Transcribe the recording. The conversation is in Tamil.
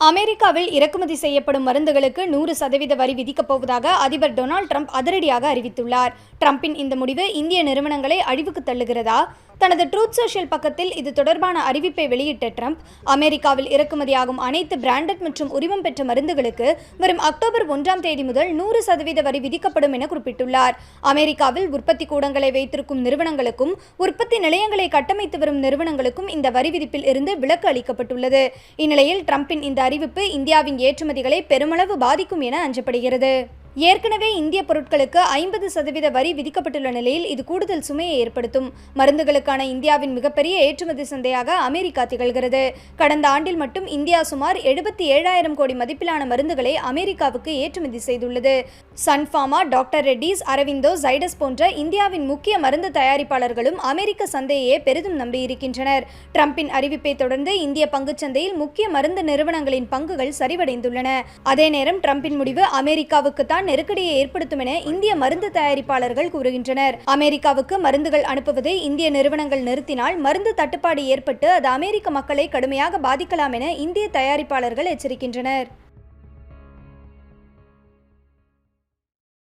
அமெரிக்காவில் இறக்குமதி செய்யப்படும் மருந்துகளுக்கு நூறு சதவீத வரி விதிக்கப் போவதாக அதிபர் டொனால்ட் ட்ரம்ப் அதிரடியாக அறிவித்துள்ளார். ட்ரம்பின் இந்த முடிவு இந்திய நிறுவனங்களை அழிவுக்கு தள்ளுகிறதா? தனது ட்ரூத் சோஷியல் பக்கத்தில் இது தொடர்பான அறிவிப்பை வெளியிட்ட ட்ரம்ப் அமெரிக்காவில் இறக்குமதியாகும் அனைத்து பிராண்டட் மற்றும் உரிமம் பெற்ற மருந்துகளுக்கு வரும் அக்டோபர் ஒன்றாம் தேதி முதல் நூறு சதவீத வரி விதிக்கப்படும் என குறிப்பிட்டுள்ளார். அமெரிக்காவில் உற்பத்தி கூடங்களை வைத்திருக்கும் நிறுவனங்களுக்கும் உற்பத்தி நிலையங்களை கட்டமைத்து வரும் நிறுவனங்களுக்கும் இந்த வரி விதிப்பில் இருந்து விலக்கு அளிக்கப்பட்டுள்ளது. இந்நிலையில் ட்ரம்பின் இந்த அறிவிப்பு இந்தியாவின் ஏற்றுமதிகளை பெருமளவு பாதிக்கும் என அஞ்சப்படுகிறது. ஏற்கனவே இந்திய பொருட்களுக்கு ஐம்பது சதவீத வரி விதிக்கப்பட்டுள்ள நிலையில் இது கூடுதல் சுமையை ஏற்படுத்தும். மருந்துகளுக்கான இந்தியாவின் மிகப்பெரிய ஏற்றுமதி சந்தையாக அமெரிக்கா திகழ்கிறது. கடந்த ஆண்டில் மட்டும் இந்தியா சுமார் எழுபத்தி ஏழாயிரம் கோடி மதிப்பிலான மருந்துகளை அமெரிக்காவுக்கு ஏற்றுமதி செய்துள்ளது. சன்ஃபார்மா டாக்டர் ரெட்டிஸ் அரவிந்தோ ஜைடஸ் போன்ற இந்தியாவின் முக்கிய மருந்து தயாரிப்பாளர்களும் அமெரிக்க சந்தையே பெரிதும் நம்பியிருக்கின்றனர். ட்ரம்பின் அறிவிப்பை தொடர்ந்து இந்திய பங்குச்சந்தையில் முக்கிய மருந்து நிறுவனங்களின் பங்குகள் சரிவடைந்துள்ளன. அதே நேரம் ட்ரம்பின் முடிவு அமெரிக்காவுக்கு தான் நெருக்கடியை ஏற்படுத்தும் என இந்திய மருந்து தயாரிப்பாளர்கள் கூறுகின்றனர். அமெரிக்காவுக்கு மருந்துகள் அனுப்புவதை இந்திய நிறுவனங்கள் நிறுத்தினால் மருந்து தட்டுப்பாடு ஏற்பட்டு அது அமெரிக்க மக்களை கடுமையாக பாதிக்கலாம் என இந்திய தயாரிப்பாளர்கள் எச்சரிக்கின்றனர்.